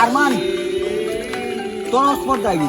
আরমান তোর স্পর্ধা কি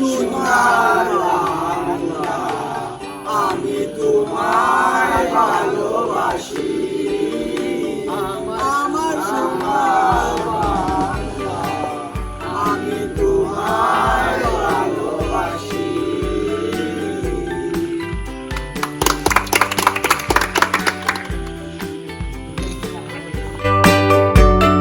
তোমার আমি তোমার